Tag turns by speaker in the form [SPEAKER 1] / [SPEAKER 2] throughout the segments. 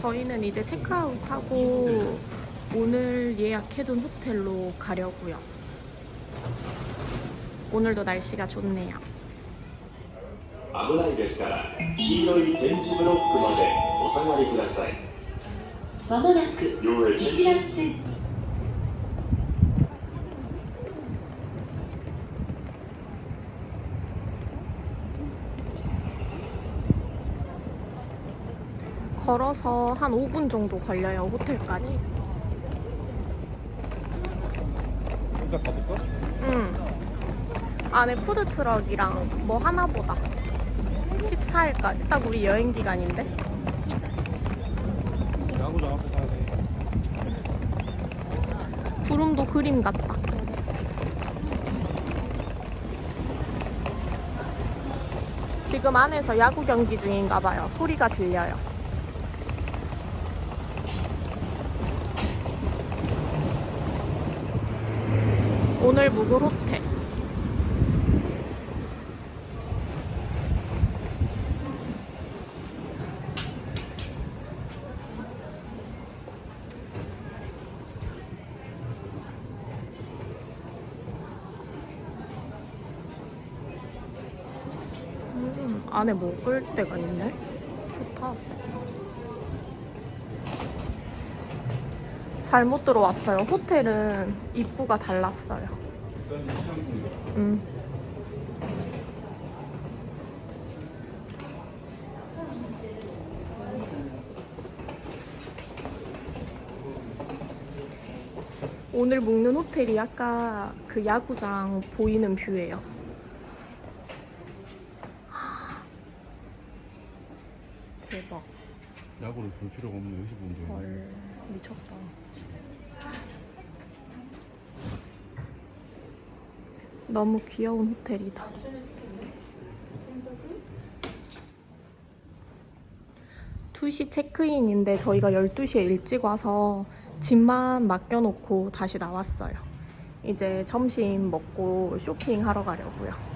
[SPEAKER 1] 저희는 이제 체크아웃하고 오늘 예약해둔 호텔로 가려고요. 오늘도 날씨가 좋네요.
[SPEAKER 2] 危ないですから黄色い点字ブロックまでお下がりください
[SPEAKER 3] まもなく
[SPEAKER 2] Your
[SPEAKER 3] 一
[SPEAKER 2] attention
[SPEAKER 3] 覧線
[SPEAKER 1] 걸어서 한 5분 정도 걸려요, 호텔까지.
[SPEAKER 4] 일단 가볼까?
[SPEAKER 1] 응. 안에 푸드트럭이랑 뭐 하나 보다. 14일까지. 딱 우리 여행 기간인데.
[SPEAKER 4] 야구장 앞에 사야 돼.
[SPEAKER 1] 구름도 그림 같다. 지금 안에서 야구 경기 중인가 봐요. 소리가 들려요. 오늘 묵을 호텔. 음, 안에 먹을 데가 있네. 좋다. 잘못 들어왔어요. 호텔은 입구가 달랐어요. 음. 오늘 묵는 호텔이 아까 그 야구장 보이는 뷰예요. 대박.
[SPEAKER 4] 야구를 볼 필요가 없는 여기서 돼.
[SPEAKER 1] 헐 미쳤다. 너무 귀여운 호텔이다. 투시 체크인인데 저희가 12시에 일찍 와서 짐만 맡겨놓고 다시 나왔어요. 이제 점심 먹고 쇼핑하러 가려고요.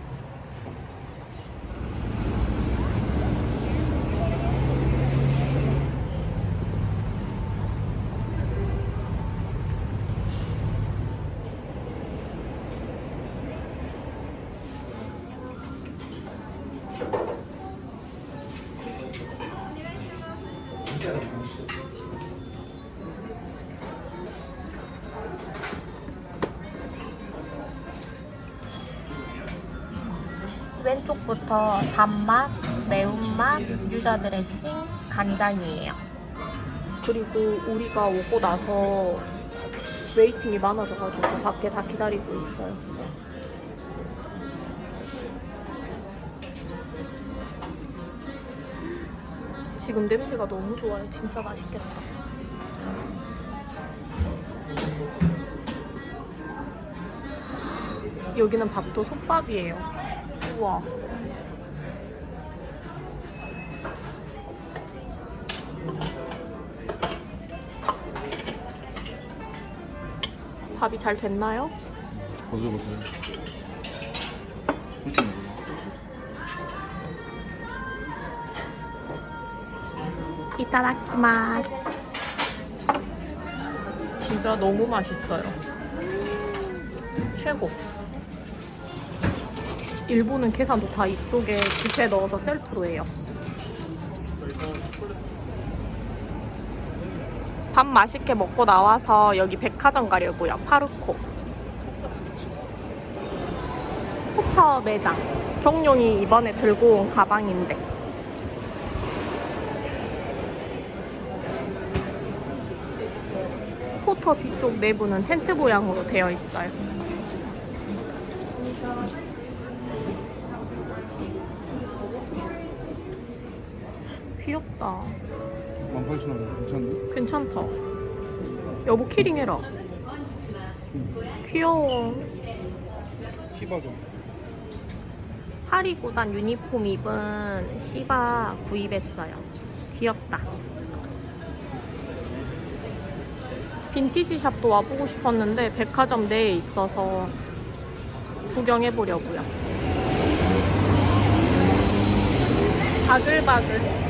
[SPEAKER 1] 왼쪽부터 단맛, 매운맛, 유자 드레싱, 간장이에요. 그리고 우리가 오고 나서 웨이팅이 많아져가지고 밖에 다 기다리고 있어요. 지금 냄새가 너무 좋아요. 진짜 맛있겠다. 여기는 밥도 솥밥이에요. 우와. 밥이 잘 됐나요?
[SPEAKER 4] 보세요, 보세요.
[SPEAKER 1] 이따다키마스. 진짜 너무 맛있어요. 최고. 일본은 계산도 다 이쪽에 지폐 넣어서 셀프로 해요. 밥 맛있게 먹고 나와서 여기 백화점 가려고요. 파르코. 포터 매장. 경룡이 이번에 들고 온 가방인데. 포터 뒤쪽 내부는 텐트 모양으로 되어 있어요. 귀엽다.
[SPEAKER 4] 18,000원 괜찮네?
[SPEAKER 1] 괜찮다. 여보 키링 해라. 귀여워.
[SPEAKER 4] 시바죠.
[SPEAKER 1] 하리구단 유니폼 입은 시바 구입했어요. 귀엽다. 빈티지 샵도 와보고 싶었는데 백화점 내에 있어서 구경해 보려고요. 바글바글.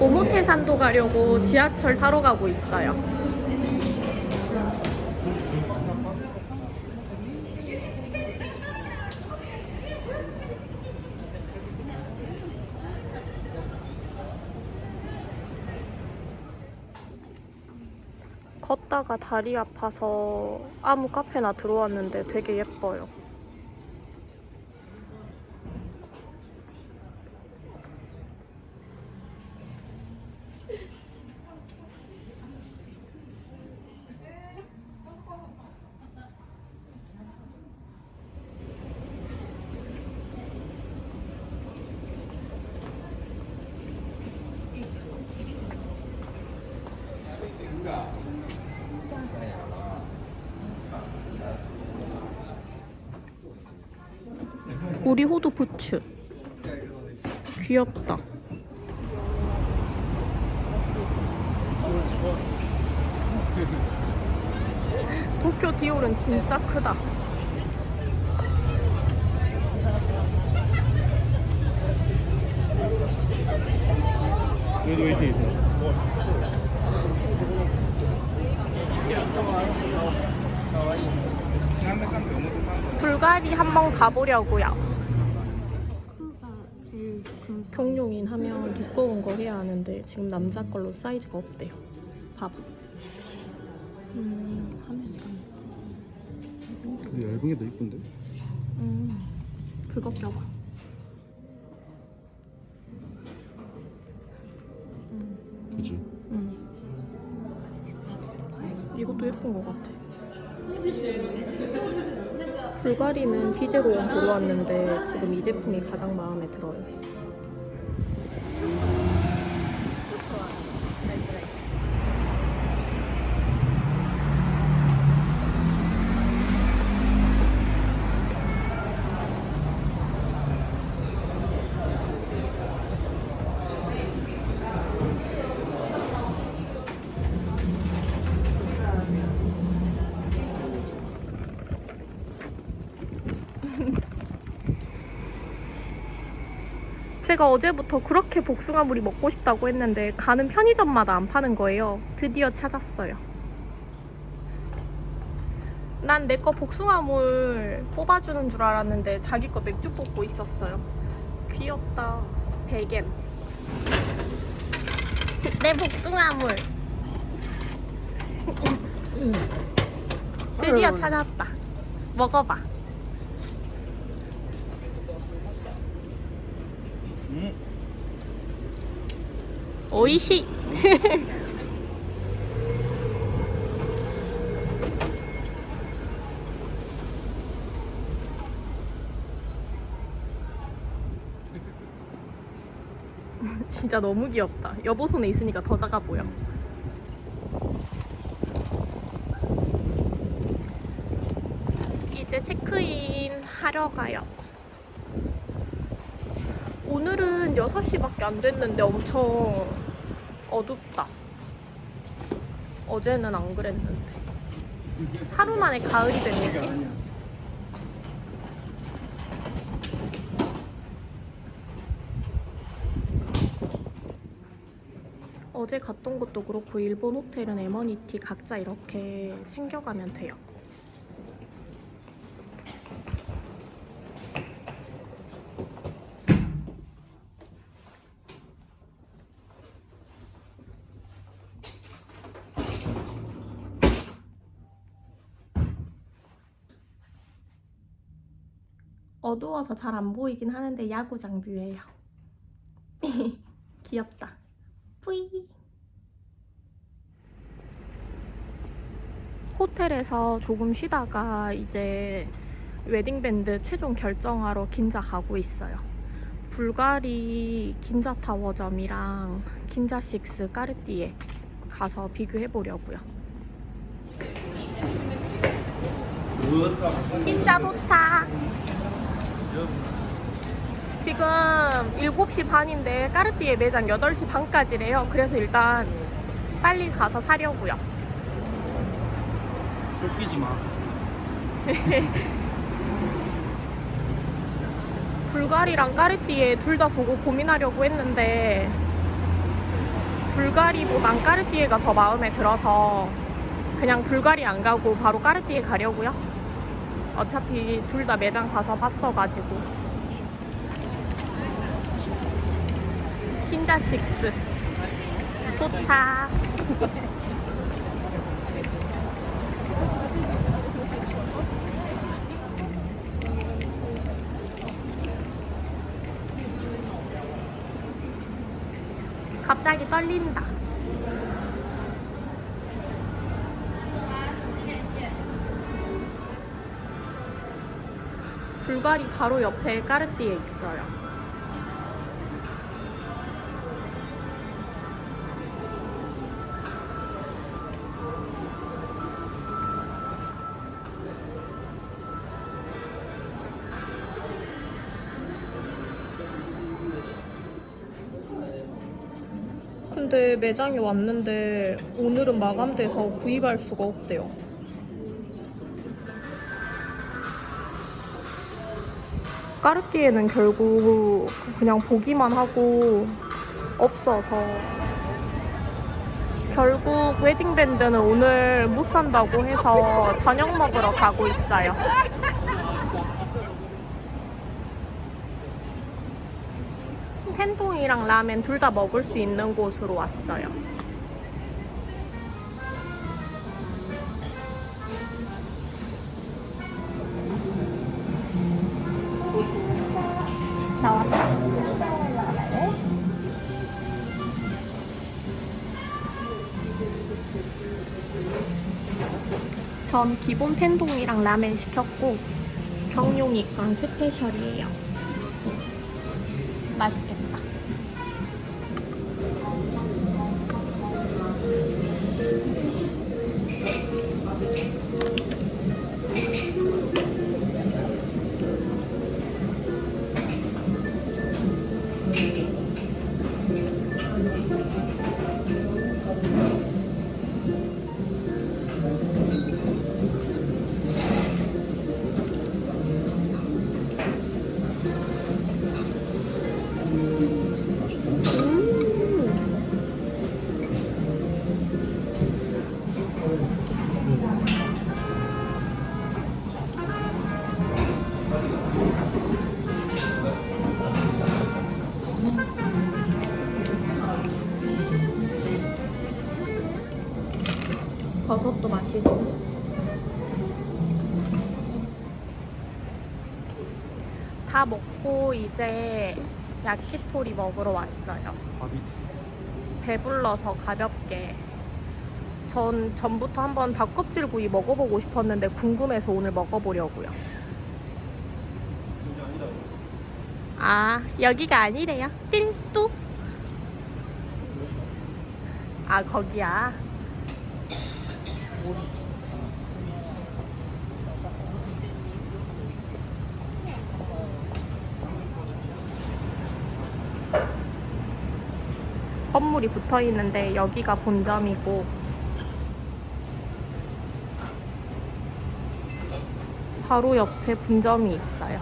[SPEAKER 1] 오모테산도 가려고 지하철 타러 가고 있어요. 걷다가 다리 아파서 아무 카페나 들어왔는데 되게 예뻐요. 우리 호두 부츠. 귀엽다. 도쿄 디올은 진짜 크다.
[SPEAKER 4] 여기도 이렇게.
[SPEAKER 1] 불가리 한번 가보려고요.
[SPEAKER 3] 큰
[SPEAKER 1] 경룡인 하면 두꺼운 거 해야 하는데 지금 남자 걸로 사이즈가 없대요. 봐봐. 음, 하면
[SPEAKER 4] 근데 얇은 게 더 이쁜데?
[SPEAKER 1] 음, 그거 껴봐. 음,
[SPEAKER 4] 그치?
[SPEAKER 1] 음. 이것도 예쁜 것 같아. 불가리는 비제로 보러 왔는데 지금 이 제품이 가장 마음에 들어요. 제가 어제부터 그렇게 복숭아물이 먹고 싶다고 했는데 가는 편의점마다 안 파는 거예요. 드디어 찾았어요. 난 내 거 복숭아물 뽑아주는 줄 알았는데 자기 거 맥주 뽑고 있었어요. 귀엽다. 베겐. 내 복숭아물. 드디어 찾았다. 먹어봐. 오이시. 진짜 너무 귀엽다. 여보 손에 있으니까 더 작아 보여. 이제 체크인 하러 가요. 오늘은 6시밖에 안 됐는데 엄청 어둡다. 어제는 안 그랬는데. 하루 만에 가을이 된 느낌? 어제 갔던 곳도 그렇고 일본 호텔은 에머니티 각자 이렇게 챙겨가면 돼요. 어두워서 잘 안 보이긴 하는데 야구장 뷰예요. 귀엽다. 뿌이. 호텔에서 조금 쉬다가 이제 웨딩밴드 최종 결정하러 긴자 가고 있어요. 불가리 긴자 타워점이랑 긴자 식스 까르띠에 가서 비교해 보려고요. 흰자 도착. 지금 7시 반인데 까르띠에 매장 8시 반까지래요. 그래서 일단 빨리 가서 사려고요.
[SPEAKER 4] 쫓기지 마.
[SPEAKER 1] 불가리랑 까르띠에 둘 다 보고 고민하려고 했는데 불가리보단 까르띠에가 더 마음에 들어서 그냥 불가리 안 가고 바로 까르띠에 가려고요. 어차피 둘 다 매장 가서 봤어가지고 흰자 식스 도착. 갑자기 떨린다. 불가리 바로 옆에 까르띠에 있어요. 근데 매장에 왔는데 오늘은 마감돼서 구입할 수가 없대요. 까르띠에는 결국 그냥 보기만 하고 없어서 결국 웨딩밴드는 오늘 못 산다고 해서 저녁 먹으러 가고 있어요. 텐동이랑 라멘 둘 다 먹을 수 있는 곳으로 왔어요. 전 기본 텐동이랑 라멘 시켰고 경용이 건 스페셜이에요. 맛있겠 이제 야키토리 먹으러 왔어요.
[SPEAKER 4] 밥이
[SPEAKER 1] 배불러서 가볍게. 전 전부터 한번 닭껍질 구이 먹어보고 싶었는데 궁금해서 오늘 먹어보려고요. 아 여기가 아니래요. 띵뚜. 아 거기야. 건물이 붙어 있는데 여기가 본점이고 바로 옆에 분점이 있어요.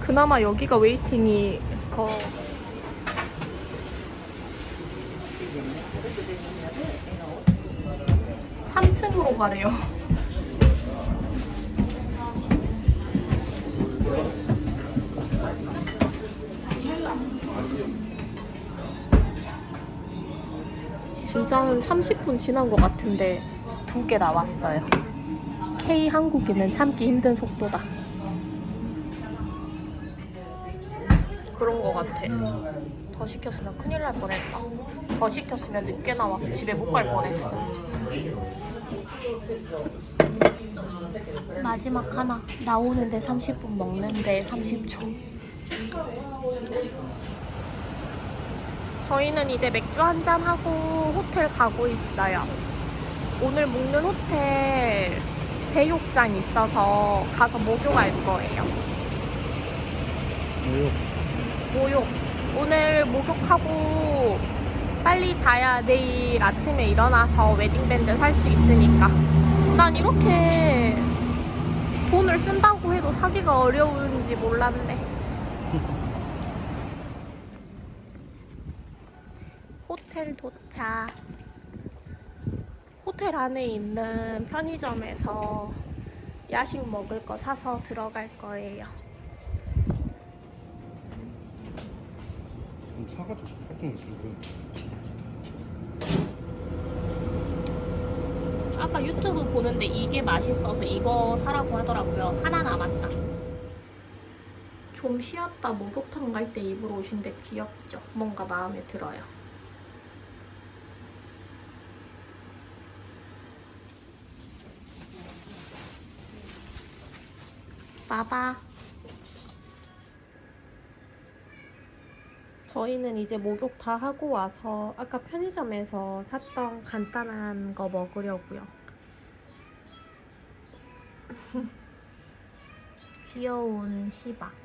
[SPEAKER 1] 그나마 여기가 웨이팅이 더 3층으로 가래요. 진짜 한 30분 지난 것 같은데 두 개 나왔어요. K 한국인은 참기 힘든 속도다. 그런 것 같아. 더 시켰으면 큰일 날 뻔했다. 더 시켰으면 늦게 나와서 집에 못 갈 뻔했어. 마지막 하나. 나오는데 30분 먹는데 30초. 저희는 이제 맥주 한잔 하고 호텔 가고 있어요. 오늘 묵는 호텔 대욕장 있어서 가서 목욕할 거예요.
[SPEAKER 4] 뭐요?
[SPEAKER 1] 목욕. 오늘 목욕하고 빨리 자야 내일 아침에 일어나서 웨딩밴드 살 수 있으니까. 난 이렇게 돈을 쓴다고 해도 사기가 어려운지 몰랐네. 호텔 도착. 호텔 안에 있는 편의점에서 야식 먹을 거 사서 들어갈 거예요.
[SPEAKER 4] 좀 사가지고 팔종을 들고.
[SPEAKER 1] 아까 유튜브 보는데 이게 맛있어서 이거 사라고 하더라고요. 하나 남았다. 좀 쉬었다 목욕탕 갈 때 입으로 오신데 귀엽죠? 뭔가 마음에 들어요. 봐봐. 저희는 이제 목욕 다 하고 와서 아까 편의점에서 샀던 간단한 거 먹으려고요. 귀여운 시박.